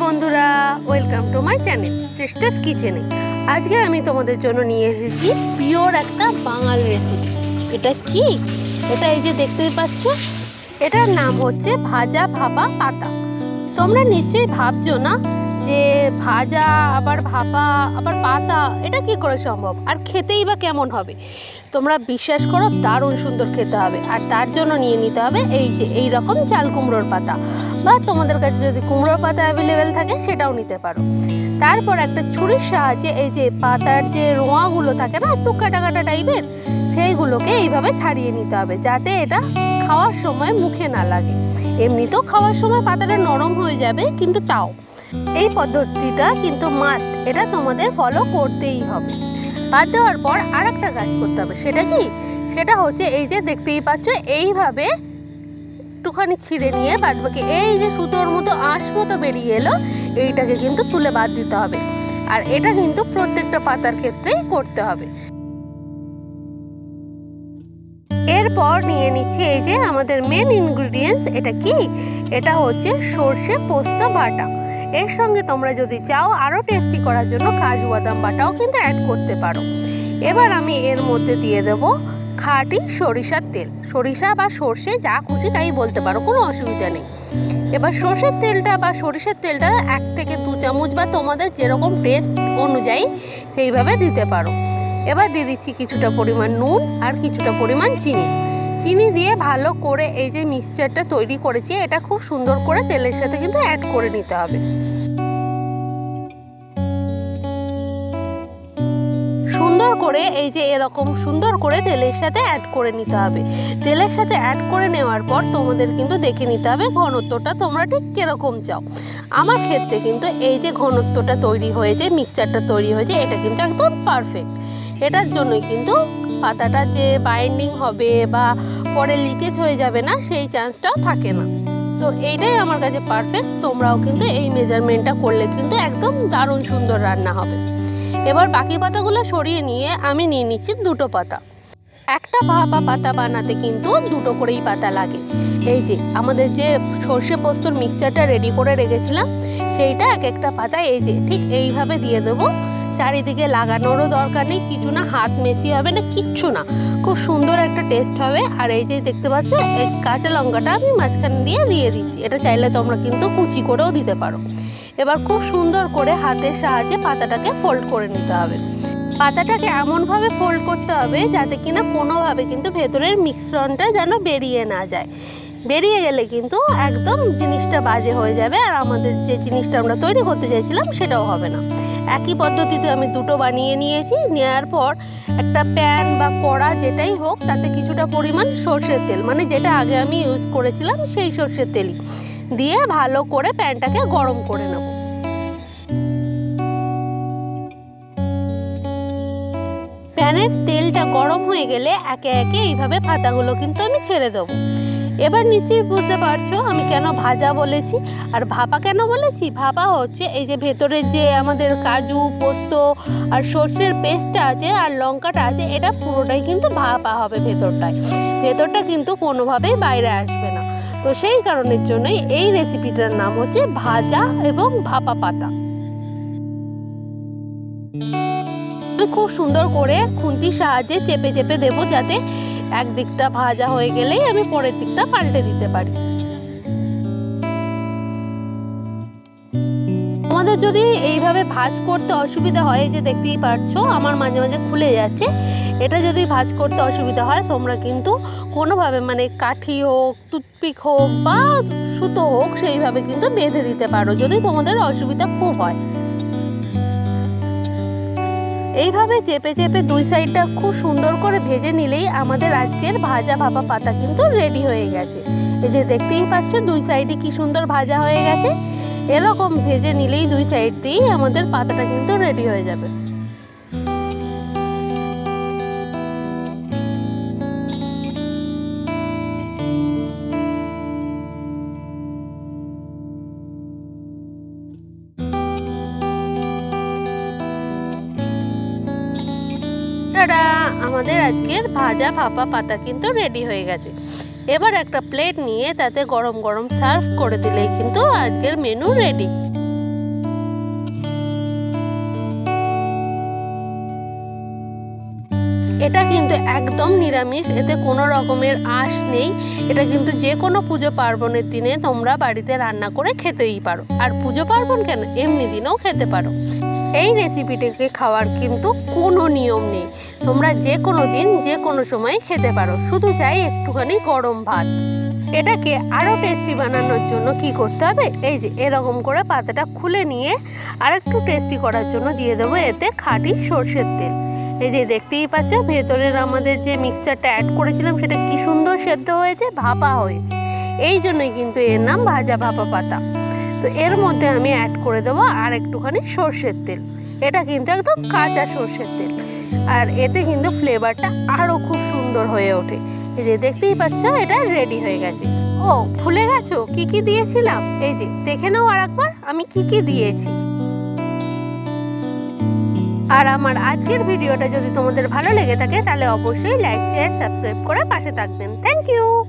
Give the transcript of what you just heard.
বন্ধুরা welcome to my channel sisters কিচেনে আজকে আমি তোমাদের জন্য নিয়ে এসেছি পিওর একটা বাঙাল রেসিপি এটা কি? এটা এই যে দেখতেই পাচ্ছ, এটার নাম হচ্ছে ভাজা ভাপা পাতা। তোমরা নিশ্চয়ই ভাবছ না যে ভাজা, আবার ভাপা, আবার পাতা, এটা কি করে সম্ভব? আর খেতেই বা কেমন হবে? তোমরা বিশ্বাস করো, দারুণ সুন্দর খেতে হবে। আর তার জন্য নিয়ে নিতে হবে এই যে, এই রকম চাল কুমড়োর পাতা। বা তোমাদের কাছে যদি কুমড়োর পাতা অ্যাভেলেবেল থাকে, সেটাও নিতে পারো। তারপর একটা ছুরির সাহায্যে এই যে পাতার যে রোঁয়াগুলো থাকে না, একটু কাটা কাটা টাইপের, সেইগুলোকে এইভাবে ছাড়িয়ে নিতে হবে, যাতে এটা খাওয়ার সময় মুখে না লাগে। এমনিতেও খাওয়ার সময় পাতাটা নরম হয়ে যাবে, কিন্তু তাও। এই পদ্ধতিটা কিন্তু মাস্ট এটা তোমাদের ফলো করতেই হবে। বাদ দেওয়ার পর আর একটা কাজ করতে হবে, সেটা কি? সেটা হচ্ছে এই যে দেখতেই পাচ্ছ, এইভাবে একটুখানি ছিঁড়ে নিয়ে বাদ বাকি এই যে সুতোর মতো আঁশ মতো বেরিয়ে এলো, এইটাকে কিন্তু তুলে বাদ দিতে হবে। আর এটা কিন্তু প্রত্যেকটা পাতার ক্ষেত্রেই করতে হবে। এরপর নিয়ে নিচ্ছি এই যে আমাদের মেন ইনগ্রিডিয়েন্টস এটা কি? এটা হচ্ছে সর্ষে পোস্ত বাটা। এর সঙ্গে তোমরা যদি চাও আরও টেস্টি করার জন্য কাজু বাদাম বাটাও কিন্তু অ্যাড করতে পারো। এবার আমি এর মধ্যে দিয়ে দেব খাঁটি সরিষার তেল। সরিষা বা সর্ষে যা খুশি তাই বলতে পারো, কোনো অসুবিধা নেই। এবার সর্ষের তেলটা বা সরিষার তেলটা এক থেকে দু চামচ বা তোমাদের যেরকম টেস্ট অনুযায়ী সেইভাবে দিতে পারো। এবার দিয়ে দিচ্ছি কিছুটা পরিমাণ নুন আর কিছুটা পরিমাণ চিনি। চিনি দিয়ে ভালো করে এই যে মিক্সচারটা তৈরি করেছি, এটা খুব সুন্দর করে তেলের সাথে কিন্তু অ্যাড করে নিতে হবে। সুন্দর করে এই যে এরকম সুন্দর করে তেলের সাথে অ্যাড করে নিতে হবে। তেলের সাথে অ্যাড করে নেওয়ার পর তোমাদের কিন্তু দেখে নিতে হবে ঘনত্বটা তোমরা ঠিক কীরকম চাও। আমার ক্ষেত্রে কিন্তু এই যে ঘনত্বটা তৈরি হয়েছে, মিক্সচারটা তৈরি হয়েছে, এটা কিন্তু একদম পারফেক্ট এটার জন্যই কিন্তু পাতাটা যে বাইন্ডিং হবে বা পরে লিকেজ হয়ে যাবে না, সেই চান্সটাও থাকে না। তো এইটাই আমার কাছে পারফেক্ট তোমরাও কিন্তু এই মেজারমেন্টটা করলে কিন্তু একদম দারুণ সুন্দর রান্না হবে। এবার বাকি পাতাগুলো সরিয়ে নিয়ে আমি নিয়ে নিচ্ছি দুটো পাতা। একটা ভাপা পাতা বানাতে কিন্তু দুটো করেই পাতা লাগে। এই যে, আমাদের যে সর্ষে পোস্তর মিক্সচারটা রেডি করে রেখেছিলাম, সেইটা এক একটা পাতা এই যে, ঠিক এইভাবে দিয়ে দেবো। চারিদিকে লাগানোরও দরকার নেই, কিছু না, হাত মেশি হবে না, কিচ্ছু না। খুব সুন্দর একটা টেস্ট হবে, আর এই যে দেখতে পাচ্ছ, এই কাঁচা লঙ্কাটা আমি মাঝখানে দিয়ে দিয়ে দিচ্ছি। এটা চাইলে তোমরা কিন্তু কুচি করেও দিতে পারো। এবার খুব সুন্দর করে হাতের সাহায্যে পাতাটাকে ফোল্ড করে নিতে হবে। পাতাটাকে এমনভাবে ফোল্ড করতে হবে, যাতে কিনা কোনোভাবে কিন্তু ভেতরের মিশ্রণটা যেন বেরিয়ে না যায়। বেরিয়ে গেলে কিন্তু একদম জিনিসটা বাজে হয়ে যাবে আর আমাদের যে জিনিসটা আমরা তৈরি করতে চাইছিলাম সেটাও হবে না। একই পদ্ধতিতে আমি দুটো বানিয়ে নিয়েছি নেওয়ার পর একটা প্যান বা কড়া যেটাই হোক, তাতে কিছুটা পরিমাণ সর্ষের তেল মানে যেটা আগে আমি ইউজ করেছিলাম সেই সর্ষের তেলই দিয়ে ভালো করে প্যানটাকে গরম করে নেব। প্যানের তেলটা গরম হয়ে গেলে একে একে এইভাবে পাতাগুলো কিন্তু আমি ছেড়ে দেবো। এবার নিশ্চয়ই বুঝতে পারছ আমি কেন ভাজা বলেছি। আর ভাপা কেন বলেছি? ভাপা হচ্ছে এই যে ভেতরে যে আমাদের কাজু, পোস্ত আর সর্ষের পেস্টটা আছে আর লঙ্কাটা আছে, এটা পুরোটাই কিন্তু ভাপা হবে ভেতরটায়। ভেতরটা কিন্তু কোনোভাবেই বাইরে আসবে না। তো সেই কারণের জন্যই এই রেসিপিটার নাম হচ্ছে ভাজা এবং ভাপা পাতা। খুব সুন্দর করে খুন্তির সাহায্যে চেপে চেপে দেবো যাতে একদিকটা ভাজা হয়ে গেলেই আমি পরের দিকটা পাল্টে দিতে পারি। তোমাদের যদি এইভাবে ভাজ করতে অসুবিধা হয় যে দেখতেই পারছ, আমার মাঝে মাঝে খুলে যাচ্ছে। এটা যদি ভাজ করতে অসুবিধা হয়, তোমরা কিন্তু কোনোভাবে মানে কাঠি হোক, টুথপিক হোক বা সুতো হোক, সেইভাবে কিন্তু বেঁধে দিতে পারো, যদি তোমাদের অসুবিধা খুব হয়। এইভাবে চেপে চেপে দুই সাইডটা খুব সুন্দর করে ভেজে নিলেই আমাদের আজকের ভাজা ভাপা পাতা কিন্তু রেডি হয়ে গেছে। এই যে দেখতেই পাচ্ছ, দুই সাইডে কি সুন্দর ভাজা হয়ে গেছে। এরকম ভেজে নিলেই দুই সাইড দিয়েই আমাদের পাতাটা কিন্তু রেডি হয়ে যাবে। টাটা, আমাদের আজকের ভাজা ভাপা পাতা কিন্তু রেডি হয়ে গেছে। এবার একটা প্লেট নিয়ে তাতে গরম গরম সার্ভ করে দিলেই কিন্তু আজকের মেনু রেডি এটা কিন্তু একদম নিরামিষ, এতে কোনো রকমের আঁশ নেই। এটা কিন্তু যে কোনো পুজো পার্বণের দিনে তোমরা বাড়িতে রান্না করে খেতেই পারো। আর পুজো পার্বণ কেন? এমনি দিনেও খেতে পারো। এই রেসিপিটিকে খাওয়ার কিন্তু কোনো নিয়ম নেই। তোমরা যে কোনো দিন যে কোনো সময় খেতে পারো। শুধু চাই একটুখানি গরম ভাত। এটাকে আরও টেস্টি বানানোর জন্য কি করতে হবে? এই যে, এরকম করে পাতাটা খুলে নিয়ে আর একটু টেস্টি করার জন্য দিয়ে দেবো এতে খাঁটি সর্ষের তেল। এই যে, দেখতেই পাচ্ছ, ভেতরের আমাদের যে মিক্সচারটা অ্যাড করেছিলাম, সেটা কি সুন্দর সেদ্ধ হয়েছে, ভাপা হয়েছে। এই জন্যই কিন্তু এর নাম ভাজা ভাপা পাতা। তো এর মধ্যে আমি অ্যাড করে দেবো আর একটুখানি সর্ষের তেল। এটা কিন্তু একদম কাঁচা সর্ষের তেল। আর এতে কিন্তু ফ্লেভারটা আরও খুব সুন্দর হয়ে ওঠে। এই যে দেখতেই পাচ্ছ, এটা রেডি হয়ে গেছে। ও, ভুলে গেছো? কি কি দিয়েছিলাম? এই যে, দেখে নাও আর একবার, আমি কি কি দিয়েছি। আর আমার আজকের ভিডিওটা যদি তোমাদের ভালো লেগে থাকে, তাহলে অবশ্যই লাইক শেয়ার সাবস্ক্রাইব করে পাশে থাকবেন। Thank you